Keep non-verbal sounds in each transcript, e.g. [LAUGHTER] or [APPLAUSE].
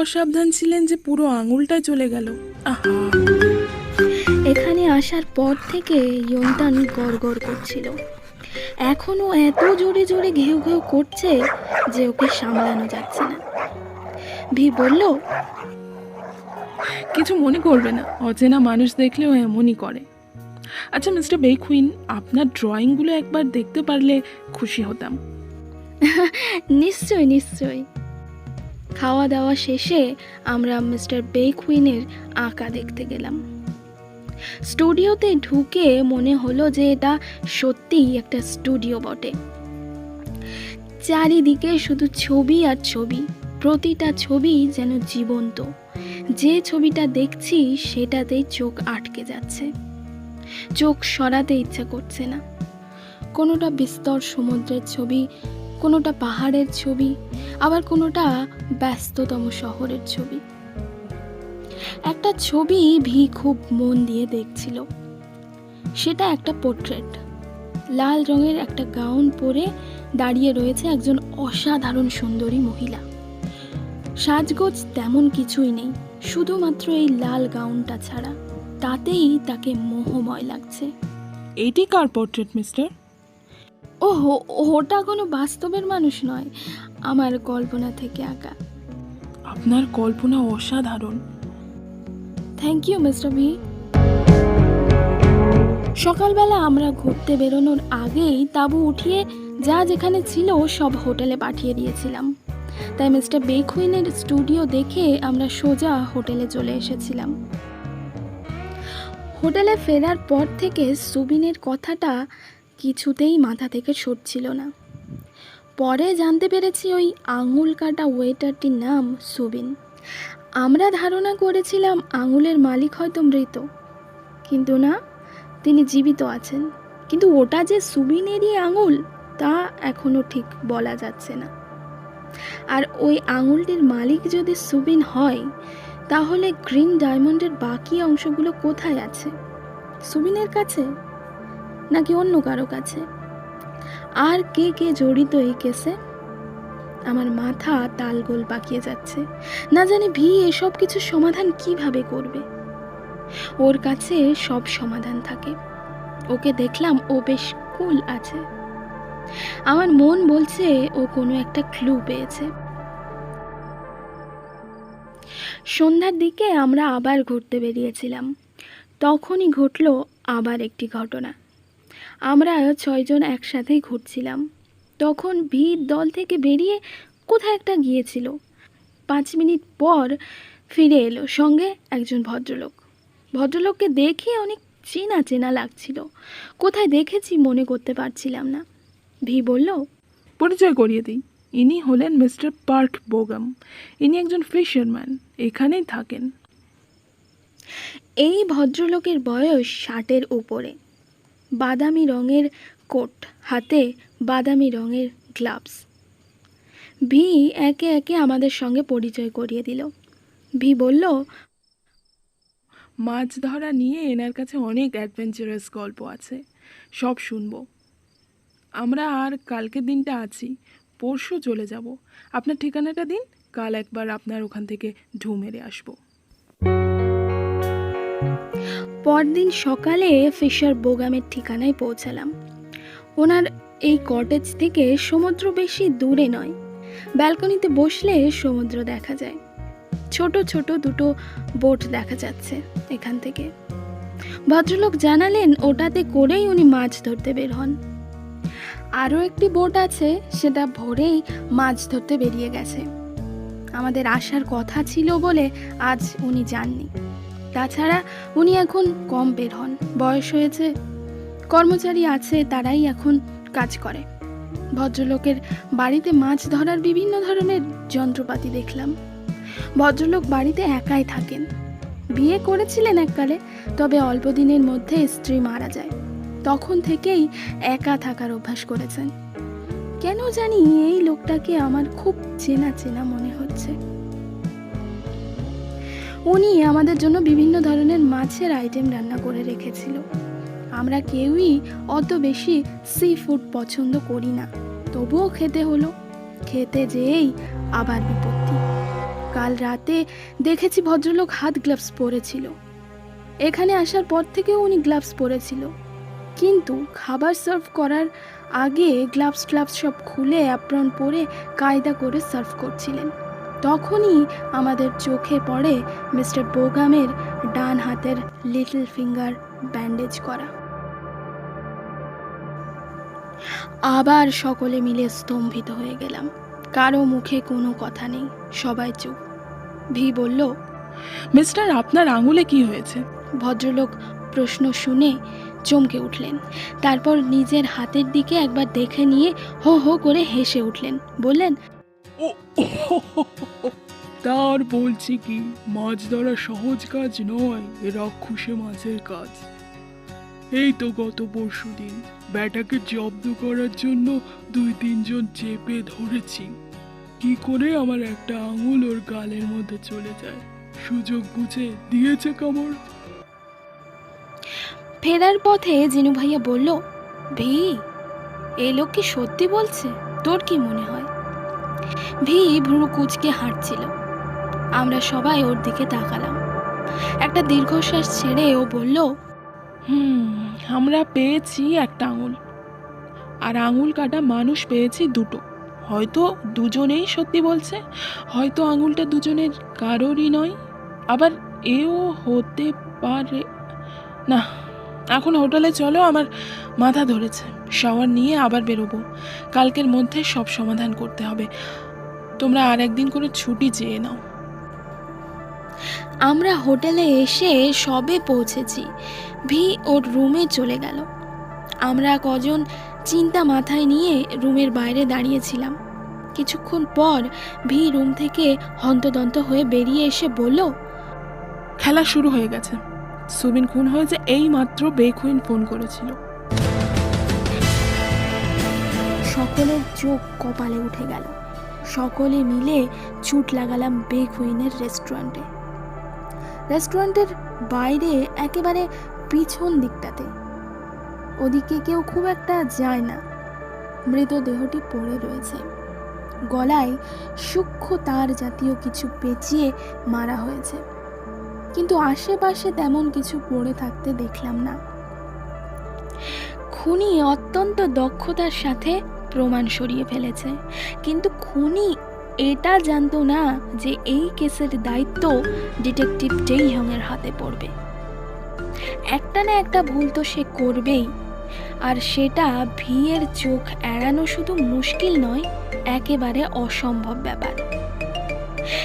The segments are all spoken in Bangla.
অসাবধান ছিলেন যে পুরো আঙুলটা চলে গেল। আহা। এখানে আসার পর থেকে ইয়ন্তান গড় করছিল। এখনও এত জোরে জোরে ঘেউ ঘেউ করছে যে ওকে সামলানো যাচ্ছে না। ভি বলল কিছু মনে করবে না অচেনা মানুষ দেখলেও এমনই করে। আচ্ছা মিস্টার বেকুইন আপনার ড্রয়িংগুলো একবার দেখতে পারলে খুশি হতাম। [LAUGHS] নিশ্চয় নিশ্চয়। খাওয়া দাওয়া শেষে আমরা মিস্টার বেকুইনের আঁকা দেখতে গেলাম। স্টুডিওতে ঢুকে মনে হলো যে এটা সত্যিই একটা স্টুডিও বটে। চারিদিকে শুধু ছবি আর ছবি, প্রতিটা ছবি যেন জীবন্ত। যে ছবিটা দেখছি সেটাতেই চোখ আটকে যাচ্ছে। চোখ সরাতে ইচ্ছা করছে না। কোনোটা বিস্তর সমুদ্রের ছবি, কোনোটা পাহাড়ের ছবি, আবার কোনোটা ব্যস্ততম শহরের ছবি। একটা ছবি ভি খুব মন দিয়ে দেখছিল। সেটা একটা পোর্ট্রেট। লাল রঙের একটা গাউন পরে দাঁড়িয়ে রয়েছে একজন অসাধারণ সুন্দরী মহিলা। সাজগোজ তেমন কিছুই নেই শুধুমাত্র এই লাল গাউনটা ছাড়া। তাতেই তাকে মোহময় লাগছে। এইটি কার পোর্ট্রেট মিস্টার? ওহো ওটা কোনো বাস্তবের মানুষ নয়। আমার কল্পনা থেকে আঁকা। আপনার কল্পনা অসাধারণ। থ্যাংক ইউ মিস্টার ভি সকালবেলা আমরা ঘুরতে বেরোনোর আগেই তাবু উঠিয়ে যা যেখানে ছিল সব হোটেলে পাঠিয়ে দিয়েছিলাম। তাই মিস্টার বেকুইনের স্টুডিও দেখে আমরা সোজা হোটেলে চলে এসেছিলাম। হোটেলে ফেরার পর থেকে সুবিনের কথাটা কিছুতেই মাথা থেকে সরছিল না। পরে জানতে পেরেছি ওই আঙুল কাটা ওয়েটারটির নাম সুবিন। আমরা ধারণা করেছিলাম আঙুলের মালিক হয়তো মৃত। কিন্তু না, তিনি জীবিত আছেন। কিন্তু ওটা যে সুবিনেরই আঙুল, তা এখনও ঠিক বলা যাচ্ছে না। আর ওই আঙুলটির মালিক যদি সুবিন হয়, তাহলে গ্রিন ডায়মন্ডের বাকি অংশগুলো কোথায় আছে? সুবিনের কাছে? নাকি অন্য কারও কাছে? আর কে কে জড়িত এই কেসে? আমার মাথা তালগোল পাকিয়ে যাচ্ছে। না জানি ভি, এসব কিছু সমাধান কীভাবে করবে? ওর কাছে সব সমাধান থাকে। ওকে দেখলাম ও বেশ কুল আছে। আমার মন বলছে ও কোনো একটা ক্লু পেয়েছে। সন্ধ্যার দিকে আমরা আবার ঘুরতে বেরিয়েছিলাম। তখনই ঘটলো আবার একটি ঘটনা। আমরা ছয়জন একসাথেই ঘুরছিলাম। তখন ভিড় দল থেকে বেরিয়ে কোথায় একটা গিয়েছিল। পাঁচ মিনিট পর ফিরে এলো সঙ্গে একজন ভদ্রলোক। ভদ্রলোককে দেখে অনেক চেনা চেনা লাগছিল। কোথায় দেখেছি মনে করতে পারছিলাম না। ভি বলল পরিচয় করিয়ে দিই। ইনি হলেন মিস্টার পার্ক বোগাম। ইনি একজন ফিশারম্যান। এখানেই থাকেন। এই ভদ্রলোকের বয়স ষাটের উপরে। বাদামি রঙের কোট, হাতে বাদামি রঙের গ্লাভস। ভি একে একে আমাদের সঙ্গে পরিচয় করিয়ে দিল। ভি বলল, মাছ ধরা নিয়ে এনার কাছে অনেক অ্যাডভেঞ্চারাস গল্প আছে। সব শুনব। আমরা আর কালকের দিনটা আছি, পরশু চলে যাব। আপনার ঠিকানাটা দিন, কাল একবার আপনার ওখান থেকে ঢু মেরে আসব। পরদিন সকালে ফিশার বোগামের ঠিকানায় পৌঁছালাম। ওনার এই কটেজ থেকে সমুদ্র বেশি দূরে নয়। ব্যালকনিতে বসলে সমুদ্র দেখা যায়। ছোট ছোট দুটো বোট দেখা যাচ্ছে এখান থেকে। ভদ্রলোক জানালেন ওটাতে করেই উনি মাছ ধরতে বের হন। আরও একটি বোট আছে, সেটা ভোরেই মাছ ধরতে বেরিয়ে গেছে। আমাদের আসার কথা ছিল বলে আজ উনি যাননি। তাছাড়া উনি এখন কম বের হন। বয়স হয়েছে, কর্মচারী আছে, তারাই এখন কাজ করে। ভদ্রলোকের বাড়িতে মাছ ধরার বিভিন্ন ধরনের যন্ত্রপাতি দেখলাম। ভদ্রলোক বাড়িতে একাই থাকেন। বিয়ে করেছিলেন এককালে, তবে অল্প দিনের মধ্যে স্ত্রী মারা যায়। তখন থেকেই একা থাকার অভ্যাস করেছেন। কেন জানি এই লোকটাকে আমার খুব চেনা চেনা মনে হচ্ছে। উনি আমাদের জন্য বিভিন্ন ধরনের মাছের আইটেম রান্না করে রেখেছিল। আমরা কেউই অত বেশি সি ফুড পছন্দ করি না। তবুও খেতে হলো। খেতে যেয়েই আবার বিপত্তি। কাল রাতে দেখেছি ভদ্রলোক হাত গ্লাভস পরেছিল। এখানে আসার পর থেকেও উনি গ্লাভস পরেছিল। কিন্তু খাবার সার্ভ করার আগে গ্লাভস গ্লাভস সব খুলে অ্যাপ্রন পরে কায়দা করে সার্ভ করছিলেন। তখনই আমাদের চোখে পড়ে মিস্টার বোগামের ডান হাতের লিটল ফিঙ্গার ব্যান্ডেজ করা। আবার সকলে মিলে স্তম্ভিত হয়ে গেলাম। কারও মুখে কোনো কথা নেই সবাই চুপ। ভি বলল মিস্টার আপনার আঙুলে কি হয়েছে? ভদ্রলোক প্রশ্ন শুনে চমকে উঠলেন। তারপর নিজের হাতের দিকে একবার দেখে নিয়ে হো হো করে হেসে উঠলেন। বললেন তার বলছি কি, মাছ ধরা সহজ কাজ নয় এ রাক্ষসে মাছের কাজ। এই তো গত পরশু দিন ব্যাটাকে জব্দ করার জন্য দুই তিনজন চেপে ধরেছি। কি করে আমার একটা আঙুল ওর গালের মধ্যে চলে যায়? সুযোগ বুঝে দিয়েছে কামড়। ফেরার পথে জিনু ভাইয়া বলল, ভি এই লোক কি সত্যি বলছে? তোর কি মনে হয়? ভি ভ্রু কুচকে হাঁটছিল। আমরা সবাই ওর দিকে তাকালাম। একটা দীর্ঘশ্বাস ছেড়ে ও বলল, হুম, আমরা পেয়েছি একটা আঙুল। আর আঙুল কাটা মানুষ পেয়েছি দুটো। হয়তো দুজনেই সত্যি বলছে, হয়তো আঙুলটা দুজনের কারোরই নয়। আবার এও হতে পারে। না, এখন হোটেলে চলো, আমার মাথা ধরেছে। শাওয়ার নিয়ে আবার বেরোবো। কালকের মধ্যে সব সমাধান করতে হবে। তোমরা আর একদিন করে ছুটি চেয়ে নাও। আমরা হোটেলে এসে সবে পৌঁছেছি। ভি ওর রুমে চলে গেল। আমরা কজন চিন্তা মাথায় নিয়ে রুমের বাইরে দাঁড়িয়েছিলাম। কিছুক্ষণ পর ভি রুম থেকে হন্তদন্ত হয়ে বেরিয়ে এসে বলল খেলা শুরু হয়ে গেছে। সুবিন খুন হয়েছে এই মাত্র বেকুইন ফোন করেছিল। সকলের চোখ কপালে উঠে গেল। সকলে মিলে ছুট লাগালাম বেকুইনের রেস্টুরেন্টে। রেস্টুরেন্টের বাইরে একেবারে পিছন দিকটাতে। ওদিকে কেউ খুব একটা যায় না। মৃতদেহটি পড়ে রয়েছে। গলায় সূক্ষ্ম তার জাতীয় কিছু পেঁচিয়ে মারা হয়েছে। কিন্তু আশেপাশে তেমন কিছু পড়ে থাকতে দেখলাম না। খুনি অত্যন্ত দক্ষতার সাথে প্রমাণ সরিয়ে ফেলেছে। কিন্তু খুনি এটা জানতো না যে এই কেসের দায়িত্ব ডিটেকটিভ ডেইহং এর হাতে পড়বে। একটা না একটা ভুল তো সে করবেই। আর সেটা ভিয়ের চোখ এড়ানো শুধু মুশকিল নয়, একেবারে অসম্ভব ব্যাপার।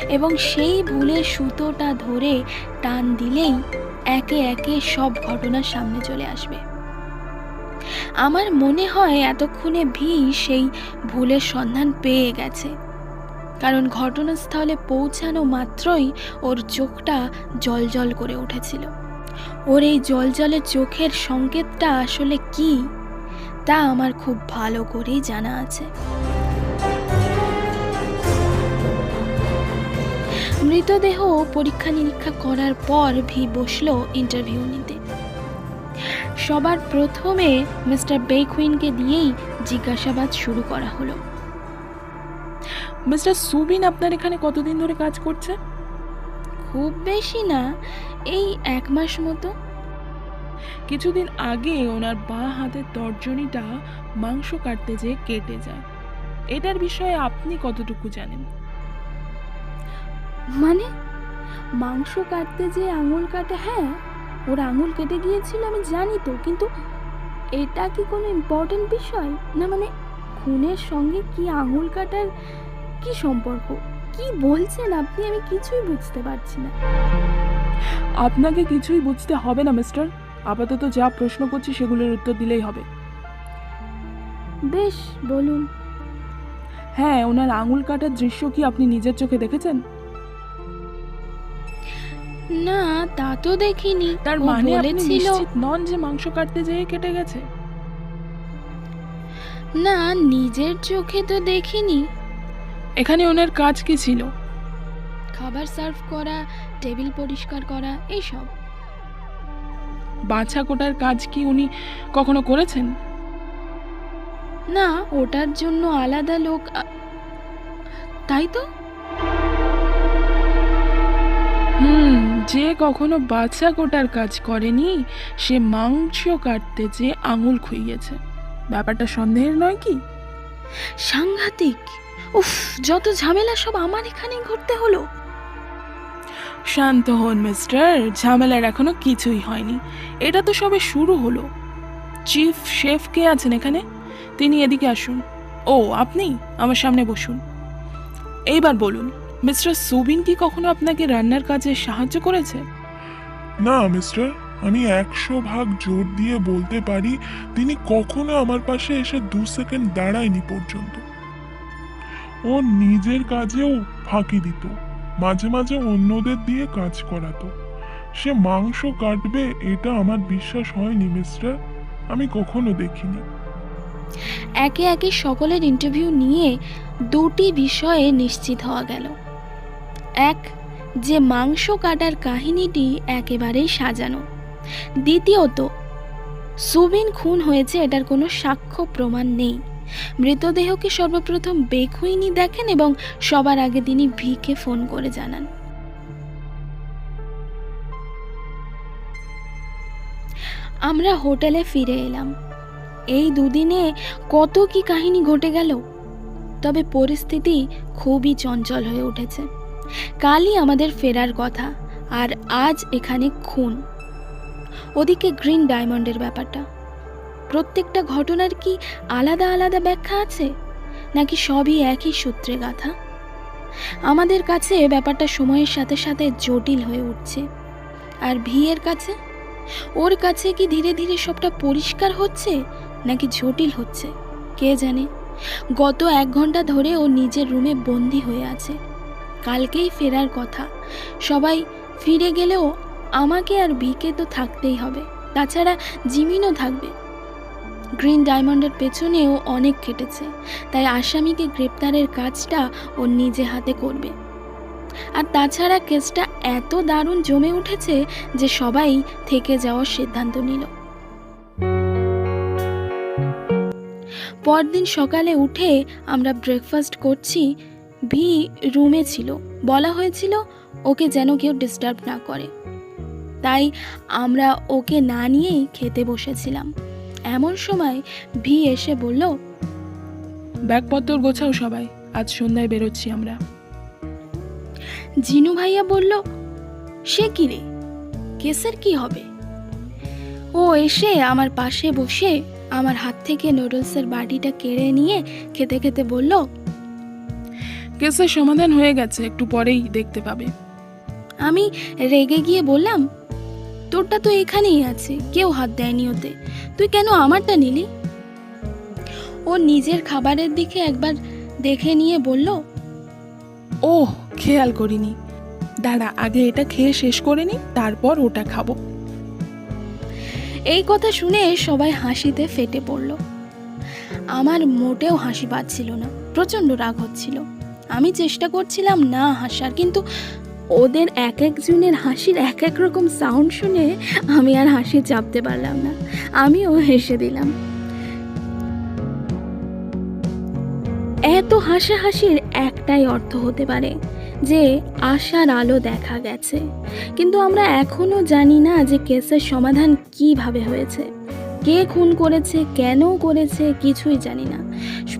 এবং সেই ভুলের সুতোটা ধরে টান দিলেই একে একে সব ঘটনা সামনে চলে আসবে। আমার মনে হয় এতক্ষণে ভি সেই ভুলের সন্ধান পেয়ে গেছে। কারণ ঘটনাস্থলে পৌঁছানো মাত্রই ওর চোখটা জলজল করে উঠেছিল। ওর এই জলজলে চোখের সংকেতটা আসলে কি, তা আমার খুব ভালো করেই জানা আছে। মৃতদেহ পরীক্ষা নিরীক্ষা করার পর ভি বসল ইন্টারভিউ নিতে। সবার প্রথমে মিস্টার বেকুইনকে দিয়েই জিজ্ঞাসাবাদ শুরু করা হলো। মিস্টার সুবিন আপনার এখানে কতদিন ধরে কাজ করছে? খুব বেশি না এই এক মাস মতো। কিছুদিন আগে ওনার বাঁ হাতের তর্জনীটা মাংস কাটতে যেয়ে কেটে যায়। এটার বিষয়ে আপনি কতটুকু জানেন? মানে? মাংস কাটতে যে আঙুল কাটে হ্যাঁ? ওর আঙুল কেটে গিয়েছিল আমি জানি তো কিন্তু এটা কি কোনো ইম্পর্টেন্ট বিষয়? না মানে খুনের সঙ্গে কি আঙুল কাটার কি সম্পর্ক? কি বলছেন আপনি? আমি কিছুই বুঝতে পারছি না। আপনাকে কিছুই বুঝতে হবে না মিস্টার। আপাতত যা প্রশ্ন করছি সেগুলোর উত্তর দিলেই হবে। বেশ বলুন। হ্যাঁ ওনার আঙুল কাটার দৃশ্য কি আপনি নিজের চোখে দেখেছেন? না তা তো দেখিনি। তার মানে আপনি নিশ্চিত নন যে মাংস কাটতে যেয়ে কেটে গেছে? না নিজের চোখে তো দেখিনি। এখানে ওনার কাজ কি ছিল? খাবার সার্ভ করা টেবিল পরিষ্কার করা এইসব। বাছা কোটার কাজ কি উনি কখনো করেছেন? না ওটার জন্য আলাদা লোক আ- তাই তো? হুম যে কখনো বাচ্চা কোটার কাজ করেনি সে মাংস কাটতে যে আঙুল খুইয়েছে। ব্যাপারটা সন্দেহের নয় কি? সাংঘাতিক। উফ যত ঝামেলা সব আমার এখানেই ঘটতে হলো। শান্ত হন মিস্টার। ঝামেলার এখনও কিছুই হয়নি। এটা তো সবে শুরু হলো। চিফ শেফ কে আছেন এখানে? তিনি এদিকে আসুন। ও আপনি? আমার সামনে বসুন। এইবার বলুন মিস্টার সুবিন কি কখনো আপনাকে রান্নার কাজে সাহায্য করেছে? না মিস্টার আমি একশো ভাগ জোর দিয়ে বলতে পারি তিনি কখনো আমার পাশে এসে দু সেকেন্ড দাঁড়ায়নি পর্যন্ত। ও নিজের কাজেও ফাঁকি দিত। মাঝে মাঝে অন্যদের দিয়ে কাজ করাতো। সে মাংস কাটবে, এটা আমার বিশ্বাস হয়নি, মিস্টার। আমি কখনো দেখিনি। একে একে সকলের ইন্টারভিউ নিয়ে দুটি বিষয়ে নিশ্চিত হওয়া গেল। এক, যে মাংস কাটার কাহিনীটি একেবারেই সাজানো। দ্বিতীয়ত, সুবিন খুন হয়েছে, এটার কোনো সাক্ষ্য প্রমাণ নেই। মৃতদেহকে সর্বপ্রথম বেখুইনি দেখেন এবং সবার আগে তিনি ভিকে ফোন করে জানান। আমরা হোটেলে ফিরে এলাম। এই দুদিনে কত কি কাহিনী ঘটে গেল, তবে পরিস্থিতি খুবই চঞ্চল হয়ে উঠেছে। কালই আমাদের ফেরার কথা, আর আজ এখানে খুন। ওদিকে গ্রিন ডায়মন্ডের ব্যাপারটা। প্রত্যেকটা ঘটনার কি আলাদা আলাদা ব্যাখ্যা আছে? নাকি সবই একই সূত্রে গাথা? আমাদের কাছে ব্যাপারটা সময়ের সাথে সাথে জটিল হয়ে উঠছে। আর ভিয়ের কাছে? ওর কাছে কি ধীরে ধীরে সবটা পরিষ্কার হচ্ছে, নাকি জটিল হচ্ছে? কে জানে? গত এক ঘণ্টা ধরে ও নিজের রুমে বন্দি হয়ে আছে। কালকেই ফেরার কথা। সবাই ফিরে গেলেও আমাকে আর বিকে তো থাকতেই হবে। তাছাড়া জিমিনও থাকবে। গ্রিন ডায়মন্ডের পেছনেও অনেক কেটেছে, তাই আসামিকে গ্রেপ্তারের কাজটা ও নিজে হাতে করবে। আর তাছাড়া কেসটা এত দারুণ জমে উঠেছে যে সবাই থেকে যাওয়ার সিদ্ধান্ত নিল। পরদিন সকালে উঠে আমরা ব্রেকফাস্ট করছি, ভি রুমে ছিল, বলা হয়েছিল ওকে যেন কেউ ডিস্টার্ব না করে। তাই আমরা ওকে না নিয়েই খেতে বসেছিলাম। এমন সময় ভি এসে বলল ব্যাগপত্র গোছাও সবাই আজ সন্ধ্যায় বেরোচ্ছি আমরা। জিনু ভাইয়া বলল সে কি রে? কেসের কি হবে? ও এসে আমার পাশে বসে আমার হাত থেকে নুডলসের বাটিটা কেড়ে নিয়ে খেতে খেতে বলল কেসের সমাধান হয়ে গেছে একটু পরেই দেখতে পাবে। আমি রেগে গিয়ে বললাম তোরটা তো এখানেই আছে। কেউ হাত দেয়নি ওতে। তুই কেন আমারটা নিলি? ও নিজের খাবারের দিকে একবার দেখে নিয়ে বলল, ওহ, খেয়াল করিনি। দাঁড়া, আগে এটা খেয়ে শেষ করে নি, তারপর ওটা খাব। এই কথা শুনে সবাই হাসিতে ফেটে পড়ল। আমার মোটেও হাসি পাচ্ছিল না। প্রচণ্ড রাগ হচ্ছিল। আমি চেষ্টা করছিলাম না হাসার, কিন্তু ওদের এক একজনের হাসির এক এক রকম সাউন্ড শুনে আমি আর হাসি চাপতে পারলাম না। আমিও হেসে দিলাম। এত হাসাহাসির একটাই অর্থ হতে পারে যে আশার আলো দেখা গেছে। কিন্তু আমরা এখনও জানি না যে কেসের সমাধান কীভাবে হয়েছে। কে খুন করেছে কেন করেছে, কিছুই জানি না।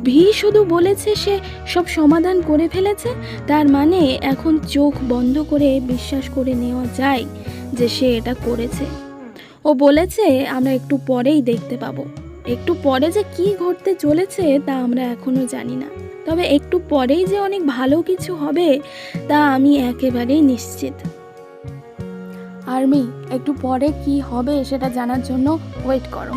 ভি শুধু বলেছে সে সব সমাধান করে ফেলেছে, তার মানে এখন চোখ বন্ধ করে বিশ্বাস করে নেওয়া যায় যে সে এটা করেছে। ও বলেছে, আমরা একটু পরেই দেখতে পাবো। একটু পরে যে কি ঘটতে চলেছে তা আমরা এখনও জানি না। তবে একটু পরেই যে অনেক ভালো কিছু হবে তা আমি একেবারেই নিশ্চিত। আর্মি একটু পরে কি হবে সেটা জানার জন্য ওয়েট করো।